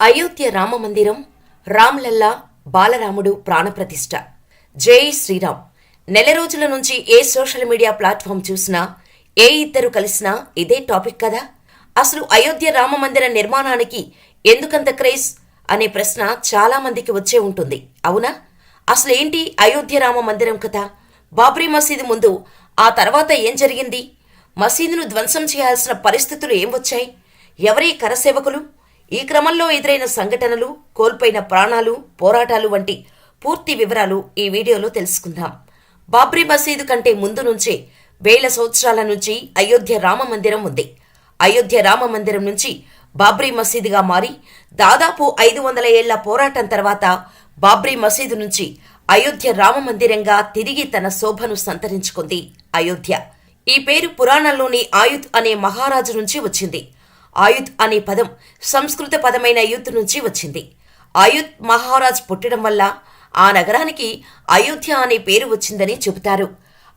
అయోధ్య రామ మందిరం రామ్లల్లా బాలరాముడు ప్రాణప్రతిష్ఠ. జై శ్రీరామ్. నెల రోజుల నుంచి ఏ సోషల్ మీడియా ప్లాట్ఫామ్ చూసినా ఏ ఇద్దరు కలిసినా ఇదే టాపిక్ కదా? అసలు అయోధ్య రామ మందిర నిర్మాణానికి ఎందుకంత క్రేజ్? అనే ప్రశ్న చాలామందికి వచ్చే ఉంటుంది. అవునా? అసలు ఏంటి అయోధ్య రామ మందిరం కథ? బాబ్రీ మసీదు ముందు ఆ తర్వాత ఏం జరిగింది? మసీదును ధ్వంసం చేయాల్సిన పరిస్థితులు ఏం వచ్చాయి? ఎవరి కరసేవకులు? ఈ క్రమంలో ఎదురైన సంఘటనలు కోల్పోయిన ప్రాణాలు పోరాటాలు వంటి పూర్తి వివరాలు ఈ వీడియోలో తెలుసుకుందాం. బాబ్రీ మసీదు కంటే ముందు నుంచే వేల సంవత్సరాల నుంచి అయోధ్య రామ మందిరం ఉంది. అయోధ్య రామ మందిరం నుంచి బాబ్రీ మసీదుగా మారి దాదాపు ఐదు వందల ఏళ్ళ పోరాటం తర్వాత బాబ్రీ మసీదు నుంచి అయోధ్య రామ మందిరంగా తిరిగి తన శోభను సంతరించుకుంది అయోధ్య. ఈ పేరు పురాణంలోని ఆయుధ్ అనే మహారాజు నుంచి వచ్చింది. ఆయుధ్ అనే పదం సంస్కృత పదమైన యుద్ధ్ నుంచి వచ్చింది. ఆయుధ్ మహారాజ్ పుట్టడం వల్ల ఆ నగరానికి అయోధ్య అనే పేరు వచ్చిందని చెబుతారు.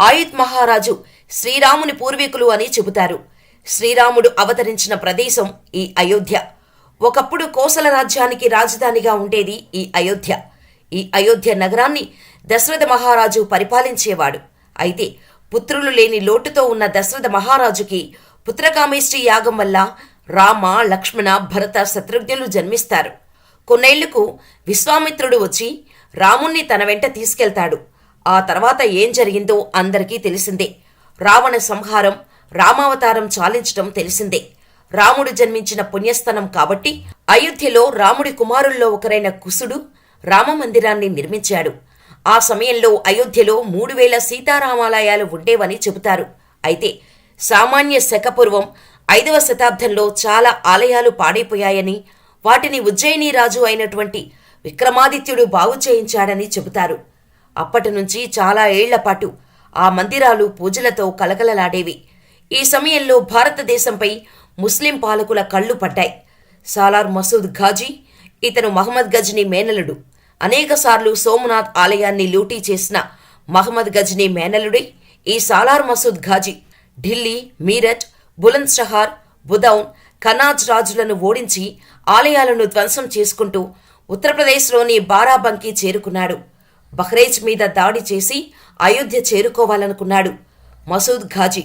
ఆయుధ్ మహారాజు శ్రీరాముని పూర్వీకులు అని చెబుతారు. శ్రీరాముడు అవతరించిన ప్రదేశం ఈ అయోధ్య. ఒకప్పుడు కోసల రాజ్యానికి రాజధానిగా ఉండేది ఈ అయోధ్య. ఈ అయోధ్య నగరాన్ని దశరథ మహారాజు పరిపాలించేవాడు. అయితే పుత్రులు లేని లోటుతో ఉన్న దశరథ మహారాజుకి పుత్రకామేష్టి యాగం వల్ల రామ లక్ష్మణ భరత శత్రుఘ్నులు జన్మిస్తారు. కొన్నేళ్ళకు విశ్వామిత్రుడు వచ్చి రాముణ్ణి తన వెంట తీసుకెళ్తాడు. ఆ తర్వాత ఏం జరిగిందో అందరికీ తెలిసిందే. రావణ సంహారం రామావతారం చాలించడం తెలిసిందే. రాముడు జన్మించిన పుణ్యస్థనం కాబట్టి అయోధ్యలో రాముడి కుమారుల్లో ఒకరైన కుసుడు రామమందిరాన్ని నిర్మించాడు. ఆ సమయంలో అయోధ్యలో మూడు వేల సీతారామాలయాలు ఉండేవని చెబుతారు. అయితే సామాన్య శకపూర్వం ఐదవ శతాబ్దంలో చాలా ఆలయాలు పాడైపోయాయని వాటిని ఉజ్జయిని రాజు అయినటువంటి విక్రమాదిత్యుడు బాగు చేయించాడని చెబుతారు. అప్పటి నుంచి చాలా ఏళ్ళపాటు ఆ మందిరాలు పూజలతో కలకలలాడేవి. ఈ సమయంలో భారతదేశంపై ముస్లిం పాలకుల కళ్ళు పడ్డాయి. సాలార్ మసూద్ ఘాజీ ఇతను మహమ్మద్ గజ్ని మేనలుడు. అనేకసార్లు సోమనాథ్ ఆలయాన్ని లూటీ చేసిన మహమ్మద్ గజ్ని మేనలుడే ఈ సాలార్ మసూద్ ఘాజీ ఢిల్లీ మీరట్ బులంద్ షహార్ బుదౌన్ కనాజ్ రాజులను ఓడించి ఆలయాలను ధ్వంసం చేసుకుంటూ ఉత్తరప్రదేశ్లోని బారాబంకి చేరుకున్నాడు. బహ్రైజ్ మీద దాడి చేసి అయోధ్య చేరుకోవాలనుకున్నాడు మసూద్ ఘాజీ.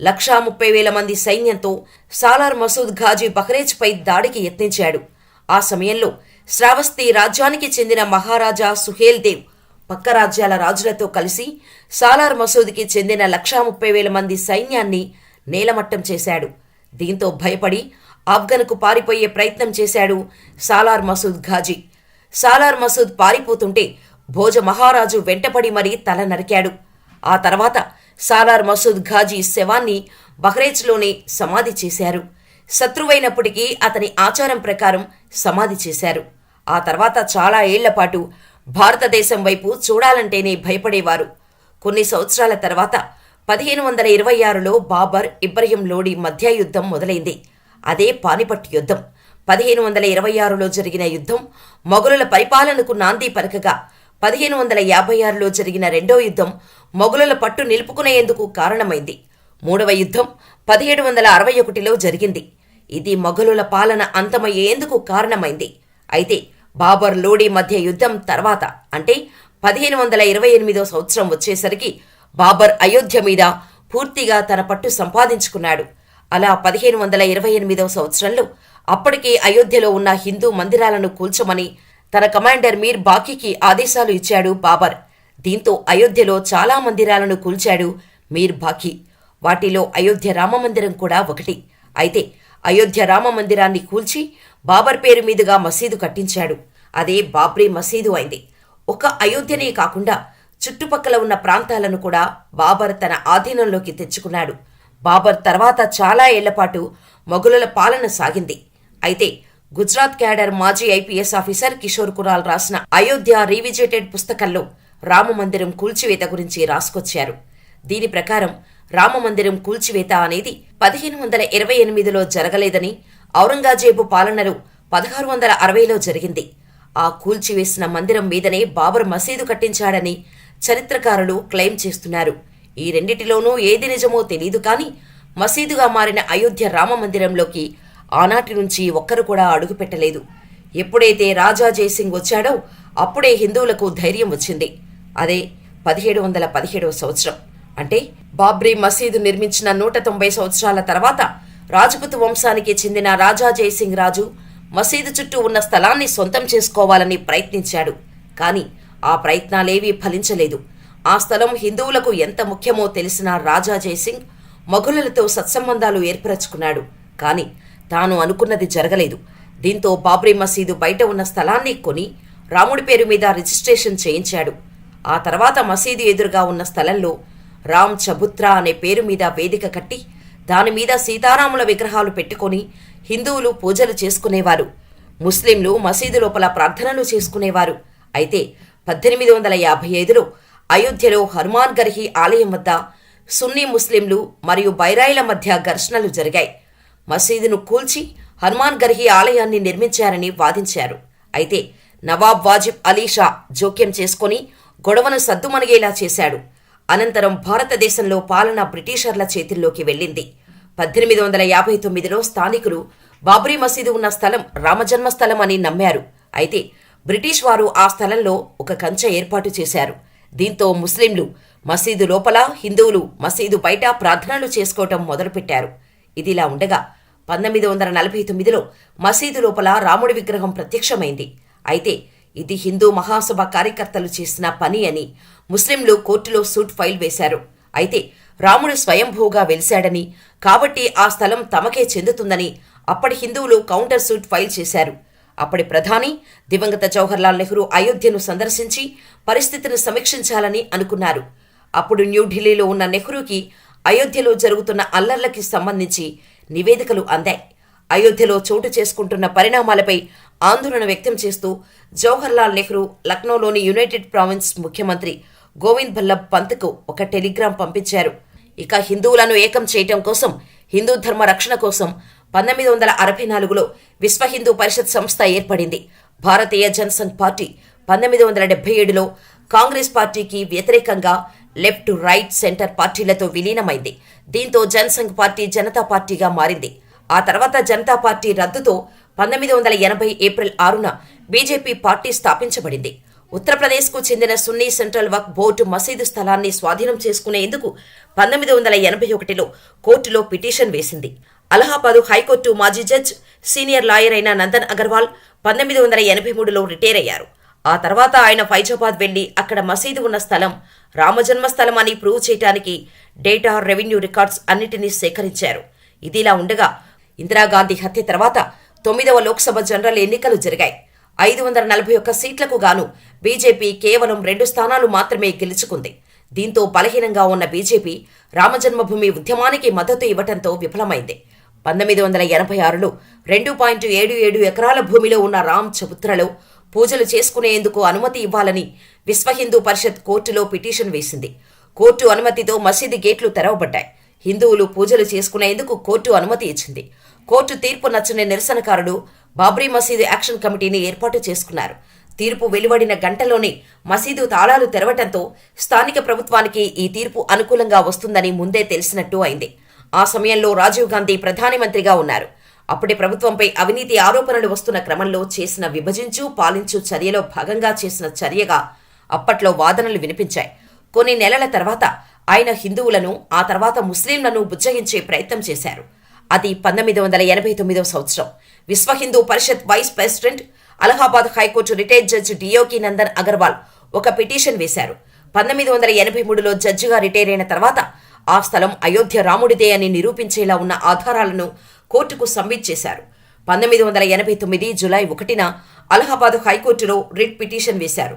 లక్షా ముప్పై వేల మంది సైన్యంతో సాలార్ మసూద్ ఘాజీ బహ్రైజ్పై దాడికి యత్నించాడు. ఆ సమయంలో శ్రావస్తి రాజ్యానికి చెందిన మహారాజా సుహేల్ దేవ్ పక్క రాజ్యాల రాజులతో కలిసి సాలార్ మసూద్కి చెందిన లక్షా ముప్పై వేల మంది సైన్యాన్ని నేలమట్టం చేశాడు. దీంతో భయపడి ఆఫ్ఘన్కు పారిపోయే ప్రయత్నం చేశాడు సాలార్ మసూద్ ఘాజీ. సాలార్ మసూద్ పారిపోతుంటే భోజ మహారాజు వెంటపడి మరీ తల నరికాడు. ఆ తర్వాత సాలార్ మసూద్ ఘాజీ శవాన్ని బహ్రేజ్లోనే సమాధి చేశారు. శత్రువైనప్పటికీ అతని ఆచారం ప్రకారం సమాధి చేశారు. ఆ తర్వాత చాలా ఏళ్ళపాటు భారతదేశం వైపు చూడాలంటేనే భయపడేవారు. కొన్ని సంవత్సరాల తర్వాత పదిహేను వందల ఇరవై ఆరులో బాబర్ ఇబ్రహీం లోడి మధ్య యుద్ధం మొదలైంది. అదే పానిపట్ యుద్ధం. పదిహేను వందల ఇరవై ఆరులో జరిగిన యుద్ధం మొఘలుల పరిపాలనకు నాంది పలకగా పదిహేను వందల యాభై ఆరులో జరిగిన రెండో యుద్ధం మొఘలుల పట్టు నిలుపుకునేందుకు కారణమైంది. మూడవ యుద్ధం పదిహేడు వందల అరవై ఒకటిలో జరిగింది. ఇది మొఘలుల పాలన అంతమయ్యేందుకు కారణమైంది. అయితే బాబర్ లోడీ మధ్య యుద్ధం తర్వాత అంటే పదిహేను వందల ఇరవై ఎనిమిదో సంవత్సరం వచ్చేసరికి బాబర్ అయోధ్య మీద పూర్తిగా తన పట్టు సంపాదించుకున్నాడు. అలా పదిహేను వందల ఇరవై ఎనిమిదవ సంవత్సరంలో అప్పటికే అయోధ్యలో ఉన్న హిందూ మందిరాలను కూల్చమని తన కమాండర్ మీర్ బాకీకి ఆదేశాలు ఇచ్చాడు బాబర్. దీంతో అయోధ్యలో చాలా మందిరాలను కూల్చాడు మీర్ బాకీ. వాటిలో అయోధ్య రామమందిరం కూడా ఒకటి. అయితే అయోధ్య రామ మందిరాన్ని కూల్చి బాబర్ పేరు మీదుగా మసీదు కట్టించాడు. అదే బాబ్రీ మసీదు అయింది. ఒక అయోధ్యనే కాకుండా చుట్టుపక్కల ఉన్న ప్రాంతాలను కూడా బాబర్ తన ఆధీనంలోకి తెచ్చుకున్నాడు. బాబర్ తర్వాత చాలా ఏళ్ళపాటు మొఘలుల పాలన సాగింది. అయితే గుజరాత్ క్యాడర్ మాజీ ఐపీఎస్ ఆఫీసర్ కిషోర్ కురాల్ రాసిన అయోధ్య రీవిజిటెడ్ పుస్తకంలో రామమందిరం కూల్చివేత గురించి రాసుకొచ్చారు. దీని ప్రకారం రామమందిరం కూల్చివేత అనేది పదిహేను వందల ఇరవై ఎనిమిదిలో జరగలేదని ఔరంగజేబు పాలనలో పదహారు వందల అరవైలో జరిగింది. ఆ కూల్చివేసిన మందిరం మీదనే బాబర్ మసీదు కట్టించాడని చరిత్రకారులు క్లెయిమ్ చేస్తున్నారు. ఈ రెండిటిలోనూ ఏది నిజమో తెలీదు కానీ మసీదుగా మారిన అయోధ్య రామ మందిరంలోకి ఆనాటి నుంచి ఒక్కరు కూడా అడుగుపెట్టలేదు ఎప్పుడైతే రాజా జయసింగ్ వచ్చాడో అప్పుడే హిందువులకు ధైర్యం వచ్చింది. అదే పదిహేడు వందల పదిహేడవ సంవత్సరం. అంటే బాబ్రీ మసీదు నిర్మించిన నూట తొంభై సంవత్సరాల తర్వాత రాజపుత్ వంశానికి చెందిన రాజా జయసింగ్ రాజు మసీదు చుట్టూ ఉన్న స్థలాన్ని సొంతం చేసుకోవాలని ప్రయత్నించాడు. కానీ ఆ ప్రయత్నాలేవీ ఫలించలేదు. ఆ స్థలం హిందువులకు ఎంత ముఖ్యమో తెలిసిన రాజా జయసింగ్ మొఘలులతో సత్సంబంధాలు ఏర్పరచుకున్నాడు. కానీ తాను అనుకున్నది జరగలేదు. దీంతో బాబ్రీ మసీదు బయట ఉన్న స్థలాన్ని కొని రాముడి పేరు మీద రిజిస్ట్రేషన్ చేయించాడు. ఆ తర్వాత మసీదు ఎదురుగా ఉన్న స్థలంలో రామ్ చబుత్రా అనే పేరు మీద వేదిక కట్టి దాని మీద సీతారాముల విగ్రహాలు పెట్టుకొని హిందువులు పూజలు చేసుకునేవారు. ముస్లింలు మసీదు లోపల ప్రార్థనలు చేసుకునేవారు. అయితే పద్దెనిమిది వందల యాభై ఐదులో అయోధ్యలో హనుమాన్ గర్హి ఆలయం వద్ద సున్నీ ముస్లింలు మరియు బైరాయిల మధ్య ఘర్షణలు జరిగాయి. మసీదును కూల్చి హనుమాన్ గర్హి ఆలయాన్ని నిర్మించారని వాదించారు. అయితే నవాబ్ వాజిబ్ అలీ షా జోక్యం చేసుకొని గొడవను సద్దుమణిగేలా చేశాడు. అనంతరం భారతదేశంలో పాలన బ్రిటిషర్ల చేతుల్లోకి వెళ్ళింది. పద్దెనిమిది వందల యాభై తొమ్మిదిలో స్థానికులు బాబ్రీ మసీదు ఉన్న స్థలం రామజన్మస్థలం అని నమ్మారు. అయితే బ్రిటిష్ వారు ఆ స్థలంలో ఒక కంచె ఏర్పాటు చేశారు. దీంతో ముస్లింలు మసీదు లోపల హిందువులు మసీదు బయట ప్రార్థనలు చేసుకోవటం మొదలుపెట్టారు. ఇదిలా ఉండగా పంతొమ్మిది వందల నలభై తొమ్మిదిలో మసీదు లోపల రాముడి విగ్రహం ప్రత్యక్షమైంది. అయితే ఇది హిందూ మహాసభ కార్యకర్తలు చేసిన పని అని ముస్లింలు కోర్టులో సూట్ ఫైల్ వేశారు. అయితే రాముడు స్వయంభూగా వెలిశాడని కాబట్టి ఆ స్థలం తమకే చెందుతుందని అప్పటి హిందువులు కౌంటర్ సూట్ ఫైల్ చేశారు. అప్పటి ప్రధాని దివంగత జవహర్లాల్ నెహ్రూ అయోధ్యను సందర్శించి పరిస్థితిని సమీక్షించాలని అనుకున్నారు. అప్పుడు న్యూఢిల్లీలో ఉన్న నెహ్రూకి అయోధ్యలో జరుగుతున్న అల్లర్లకి సంబంధించి నివేదికలు అందాయి. అయోధ్యలో చోటు చేసుకుంటున్న పరిణామాలపై ఆందోళన వ్యక్తం చేస్తూ జవహర్లాల్ నెహ్రూ లక్నోలోని యునైటెడ్ ప్రావిన్స్ ముఖ్యమంత్రి గోవింద్ భల్లభ్ పంత్కు ఒక టెలిగ్రామ్ పంపించారు. ఇక హిందువులను ఏకం చేయటం కోసం హిందూ ధర్మ రక్షణ కోసం పంతొమ్మిది వందల అరవై నాలుగులో విశ్వ హిందూ పరిషత్ సంస్థ ఏర్పడింది. భారతీయ జనసంఘ్ పార్టీ పంతొమ్మిది వందల డెబ్బై ఏడులో కాంగ్రెస్ పార్టీకి వ్యతిరేకంగా లెఫ్ట్ రైట్ సెంటర్ పార్టీలతో విలీనమైంది. దీంతో జనసంఘ్ పార్టీ జనతా పార్టీగా మారింది. ఆ తర్వాత జనతా పార్టీ రద్దుతో పంతొమ్మిది వందల ఎనభై ఏప్రిల్ ఆరున బీజేపీ పార్టీ స్థాపించబడింది. ఉత్తరప్రదేశ్కు చెందిన సున్నీ సెంట్రల్ వక్ బోర్డు మసీదు స్థలాన్ని స్వాధీనం చేసుకునేందుకు పంతొమ్మిది వందల ఎనభై ఒకటిలో కోర్టులో పిటిషన్ వేసింది. అలహాబాదు హైకోర్టు మాజీ జడ్జ్ సీనియర్ లాయర్ అయిన నందన్ అగర్వాల్ పంతొమ్మిది వందల ఎనభై మూడులో రిటైర్ అయ్యారు. ఆ తర్వాత ఆయన ఫైజాబాద్ వెళ్ళి అక్కడ మసీదు ఉన్న స్థలం రామజన్మస్థలం అని ప్రూవ్ చేయడానికి డేటా రెవెన్యూ రికార్డ్స్ అన్నిటినీ సేకరించారు. ఇదిలా ఉండగా ఇందిరాగాంధీ హత్య తర్వాత తొమ్మిదవ లోక్సభ జనరల్ ఎన్నికలు జరిగాయి. ఐదు వందల నలభై ఒక్క సీట్లకు గాను బీజేపీ కేవలం రెండు స్థానాలు మాత్రమే గెలుచుకుంది. దీంతో బలహీనంగా ఉన్న బీజేపీ రామజన్మభూమి ఉద్యమానికి మద్దతు ఇవ్వటంతో విఫలమైంది. పంతొమ్మిది వందల ఎనభై ఆరులో రెండు పాయింట్ ఏడు ఏడు ఎకరాల భూమిలో ఉన్న రామ్ చబుత్రలో పూజలు చేసుకునేందుకు అనుమతి ఇవ్వాలని విశ్వ హిందూ పరిషత్ కోర్టులో పిటిషన్ వేసింది. కోర్టు అనుమతితో మసీదు గేట్లు తెరవబడ్డాయి. హిందువులు పూజలు చేసుకునేందుకు కోర్టు అనుమతి ఇచ్చింది. కోర్టు తీర్పు నచ్చని నిరసనకారులు బాబ్రీ మసీదు యాక్షన్ కమిటీని ఏర్పాటు చేసుకున్నారు. తీర్పు వెలువడిన గంటలోనే మసీదు తాళాలు తెరవటంతో స్థానిక ప్రభుత్వానికి ఈ తీర్పు అనుకూలంగా వస్తుందని ముందే తెలిసినట్టు అయింది. ఆ సమయంలో రాజీవ్ గాంధీ ప్రధానమంత్రిగా ఉన్నారు. అప్పటి ప్రభుత్వంపై అవినీతి ఆరోపణలు వస్తున్న క్రమంలో చేసిన విభజించు పాలించు చర్యలో భాగంగా చేసిన చర్యగా అప్పట్లో వాదనలు వినిపించాయి. కొన్ని నెలల తర్వాత ఆయన హిందువులను ఆ తర్వాత ముస్లింలను బుజ్జగించే ప్రయత్నం చేశారు. అది పంతొమ్మిది వందల ఎనభై తొమ్మిదవ సంవత్సరం. Vishwa Hindu Parishad vice president Allahabad high court retired judge Deoki Nandan Agarwal ఒక పిటిషన్ వేశారు. పంతొమ్మిది వందల ఎనభై మూడులో జడ్జిగా రిటైర్ అయిన తర్వాత ఆ స్థలం అయోధ్య రాముడిదే అని నిరూపించేలా ఉన్న ఆధారాలను కోర్టుకు సబ్మిట్ చేశారు. పంతొమ్మిది వందల ఎనభై తొమ్మిది జులై ఒకటిన అలహాబాద్ హైకోర్టులో రిట్ పిటిషన్ వేశారు.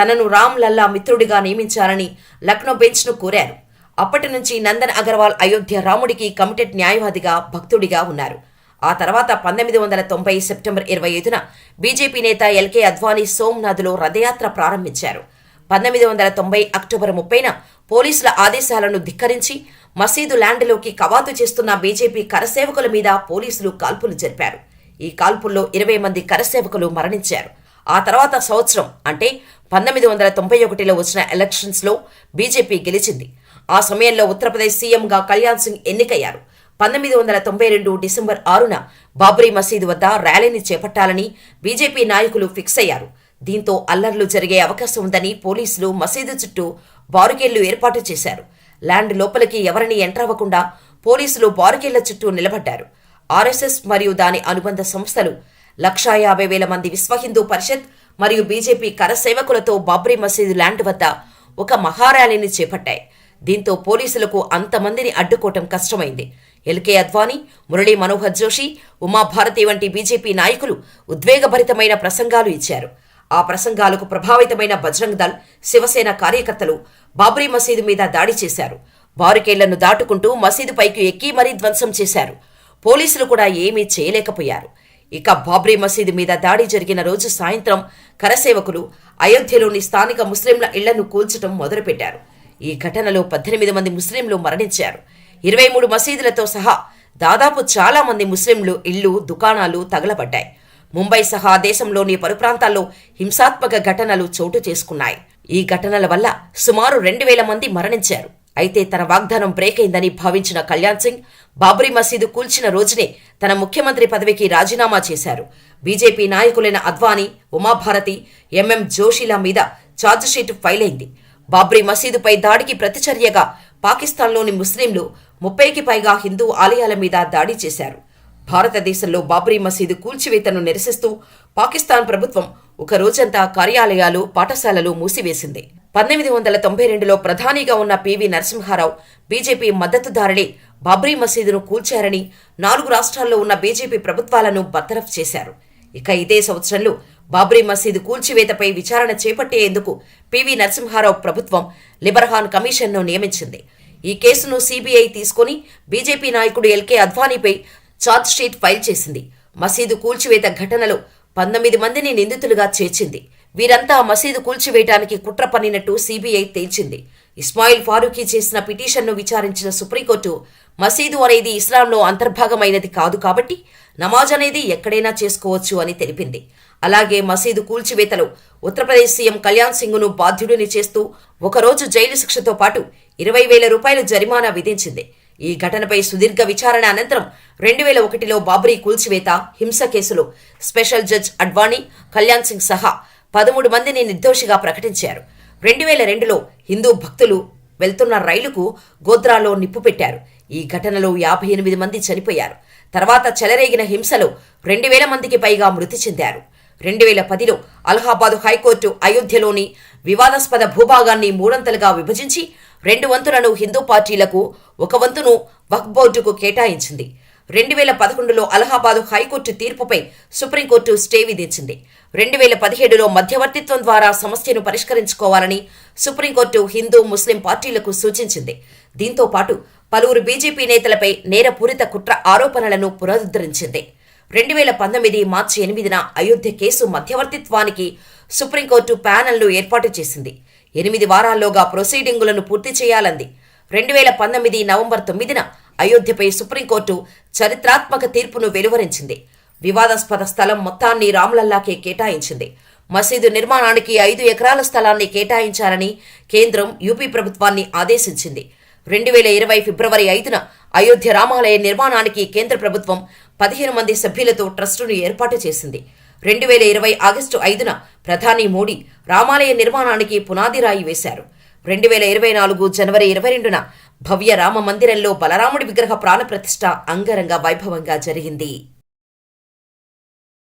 తనను రామ్ లల్లా మిత్రుడిగా నియమించాలని లక్నో బెంచ్ను కోరారు. అప్పటి నుంచి నందన్ అగర్వాల్ అయోధ్య రాముడికి కమిటెడ్ న్యాయవాదిగా భక్తుడిగా ఉన్నారు. ఆ తర్వాత పంతొమ్మిది వందల తొంభై సెప్టెంబర్ ఇరవై ఐదున బీజేపీ నేత ఎల్కే అద్వానీ సోమ్నాథ్లో రథయాత్ర ప్రారంభించారు. పంతొమ్మిది వందల తొంభై అక్టోబర్ ముప్పైన పోలీసుల ఆదేశాలను ధిక్కరించి మసీదు ల్యాండ్లోకి కవాతు చేస్తున్న బీజేపీ కరసేవకుల మీద పోలీసులు కాల్పులు జరిపారు. ఈ కాల్పుల్లో ఇరవై మంది కరసేవకులు మరణించారు. ఆ తర్వాత సంవత్సరం అంటే పంతొమ్మిది వందల తొంభై ఒకటిలో వచ్చిన ఎలక్షన్స్లో బీజేపీ గెలిచింది. ఆ సమయంలో ఉత్తరప్రదేశ్ సీఎంగా కళ్యాణ్ సింగ్ ఎన్నికయ్యారు. పంతొమ్మిది వందల తొంభై రెండు డిసెంబర్ ఆరున బాబ్రీ మసీదు వద్ద ర్యాలీని చేపట్టాలని బీజేపీ నాయకులు ఫిక్స్ అయ్యారు. దీంతో అల్లర్లు జరిగే అవకాశం ఉందని పోలీసులు మసీదు చుట్టూ బారుకేళ్ళు ఏర్పాటు చేశారు. ల్యాండ్ లోపలికి ఎవరిని ఎంటర్ అవ్వకుండా పోలీసులు బారుకేళ్ళ చుట్టూ నిలబడ్డారు. ఆర్ఎస్ఎస్ మరియు దాని అనుబంధ సంస్థలు లక్షా యాభై వేల మంది విశ్వ హిందూ పరిషత్ మరియు బీజేపీ కరసేవకులతో బాబ్రీ మసీదు ల్యాండ్ వద్ద ఒక మహార్యాలీని చేపట్టాయి. దీంతో పోలీసులకు అంతమందిని అడ్డుకోవటం కష్టమైంది. ఎల్కే అద్వానీ మురళీ మనోహర్ జోషి ఉమాభారతి వంటి బీజేపీ నాయకులు ఉద్వేగభరితమైన ప్రసంగాలు ఇచ్చారు. ఆ ప్రసంగాలకు ప్రభావితమైన బజరంగ్ దళ్ శివసేన కార్యకర్తలు బాబ్రీ మసీదు మీద దాడి చేశారు. బారుకేళ్ళను దాటుకుంటూ మసీదు పైకి ఎక్కి మరీ ధ్వంసం చేశారు. పోలీసులు కూడా ఏమీ చేయలేకపోయారు. ఇక బాబ్రీ మసీదు మీద దాడి జరిగిన రోజు సాయంత్రం కరసేవకులు అయోధ్యలోని స్థానిక ముస్లింల ఇళ్ళను కూల్చడం మొదలుపెట్టారు. ఈ ఘటనలో పద్దెనిమిది మంది ముస్లింలు మరణించారు. ఇరవై మూడు మసీదులతో సహా దాదాపు చాలా మంది ముస్లింలు ఇళ్ళు దుకాణాలు తగలబడ్డాయి. ముంబై సహా దేశంలోని పలు ప్రాంతాల్లో హింసాత్మక ఘటనలు చోటు చేసుకున్నాయి. ఈ ఘటనల వల్ల సుమారు రెండు వేల మంది మరణించారు. అయితే తన వాగ్దానం బ్రేక్ అయిందని భావించిన కళ్యాణ్ సింగ్ బాబ్రీ మసీదు కూల్చిన రోజునే తన ముఖ్యమంత్రి పదవికి రాజీనామా చేశారు. బీజేపీ నాయకులైన అద్వానీ ఉమాభారతి ఎంఎం జోషిల మీద ఛార్జిషీట్ ఫైల్ అయింది. బాబ్రీ మసీదుపై దాడికి ప్రతిచర్యగా పాకిస్తాన్లోని ముస్లింలు ముప్పైకి పైగా హిందూ ఆలయాల మీద దాడి చేశారు. భారతదేశంలో బాబ్రీ మసీదు కూల్చివేతను నిరసిస్తూ పాకిస్తాన్ ప్రభుత్వం ఒక రోజంతా కార్యాలయాలు పాఠశాలలు మూసివేసింది. పంతొమ్మిది వందల తొంభై రెండులో ప్రధానిగా ఉన్న పివి నరసింహారావు బీజేపీ మద్దతుదారులే బాబ్రీ మసీదును కూల్చారని నాలుగు రాష్ట్రాల్లో ఉన్న బీజేపీ ప్రభుత్వాలను బర్తరఫ్ చేశారు. ఇక ఇదే సంవత్సరంలో బాబ్రీ మసీదు కూల్చివేతపై విచారణ చేపట్టేందుకు పివి నరసింహారావు ప్రభుత్వం లిబర్హాన్ కమిషన్ను నియమించింది. ఈ కేసును సీబీఐ తీసుకుని బీజేపీ నాయకుడు ఎల్కే అద్వానీపై షీట్ ఫైల్ చేసింది. మసీదు కూల్చివేత ఘటనలో పంతొమ్మిది మందిని నిందితులుగా చేర్చింది. వీరంతా మసీదు కూల్చివేయడానికి కుట్ర పన్నినట్టు సీబీఐ తేల్చింది. ఇస్మాయిల్ ఫారూఖీ చేసిన పిటిషన్ను విచారించిన సుప్రీంకోర్టు మసీదు అనేది ఇస్లాంలో అంతర్భాగమైనది కాదు కాబట్టి నమాజ్ అనేది ఎక్కడైనా చేసుకోవచ్చు అని తెలిపింది. అలాగే మసీదు కూల్చివేతలో ఉత్తరప్రదేశ్ సీఎం కళ్యాణ్ సింగ్ను బాధ్యుడిని చేస్తూ ఒకరోజు జైలు శిక్షతో పాటు ఇరవై వేల రూపాయలు జరిమానా విధించింది. ఈ ఘటనపై సుదీర్ఘ విచారణ అనంతరం రెండు వేల ఒకటిలో బాబ్రీ కూల్చివేత హింస కేసులో స్పెషల్ జడ్జ్ అడ్వాణి కళ్యాణ్ సింగ్ సహా పదమూడు మందిని నిర్దోషిగా ప్రకటించారు. రెండు వేల రెండులో హిందూ భక్తులు వెళ్తున్న రైలుకు గోద్రాలో నిప్పు పెట్టారు. ఈ ఘటనలో యాభై ఎనిమిది మంది చనిపోయారు. తర్వాత చెలరేగిన హింసలో రెండు వేల మందికి పైగా మృతి చెందారు. రెండు వేల పదిలో అలహాబాద్ హైకోర్టు అయోధ్యలోని వివాదాస్పద భూభాగాన్ని మూడంతలుగా విభజించి రెండు వంతులను హిందూ పార్టీలకు ఒక వంతును వక్ఫ్ బోర్డుకు కేటాయించింది. రెండు వేల పదకొండులో అలహాబాద్ హైకోర్టు తీర్పుపై సుప్రీంకోర్టు స్టే విధించింది. రెండు వేల పదిహేడులో మధ్యవర్తిత్వం ద్వారా సమస్యను పరిష్కరించుకోవాలని సుప్రీంకోర్టు హిందూ ముస్లిం పార్టీలకు సూచించింది. దీంతో పాటు పలువురు బీజేపీ నేతలపై నేరపూరిత కుట్ర ఆరోపణలను పునరుద్ధరించింది. రెండు వేల పంతొమ్మిది మార్చి ఎనిమిదిన అయోధ్య కేసు మధ్యవర్తిత్వానికి సుప్రీంకోర్టు ప్యానెల్ను ఏర్పాటు చేసింది. ఎనిమిది వారాల్లోగా ప్రొసీడింగులను పూర్తి చేయాలంది. రెండు వేల పంతొమ్మిది నవంబర్ తొమ్మిదిన అయోధ్యపై సుప్రీంకోర్టు చరిత్రాత్మక తీర్పును వెలువరించింది. వివాదాస్పద స్థలం మొత్తాన్ని రామ్లల్లాకే కేటాయించింది. మసీదు నిర్మాణానికి ఐదు ఎకరాల స్థలాన్ని కేటాయించాలని కేంద్రం యూపీ ప్రభుత్వాన్ని ఆదేశించింది. రెండు వేల ఇరవై ఫిబ్రవరి ఐదున అయోధ్య రామాలయ నిర్మాణానికి కేంద్ర ప్రభుత్వం పదిహేను మంది సభ్యులతో ట్రస్టును ఏర్పాటు చేసింది. రెండు వేల ఇరవై ఆగస్టు ఐదున ప్రధాని మోడీ రామాలయ నిర్మాణానికి పునాది రాయి వేశారు. రెండు వేల ఇరవై నాలుగు జనవరి ఇరవై రెండున భవ్య రామ మందిరంలో బలరాముడి విగ్రహ ప్రాణప్రతిష్ఠ అంగరంగ వైభవంగా జరిగింది.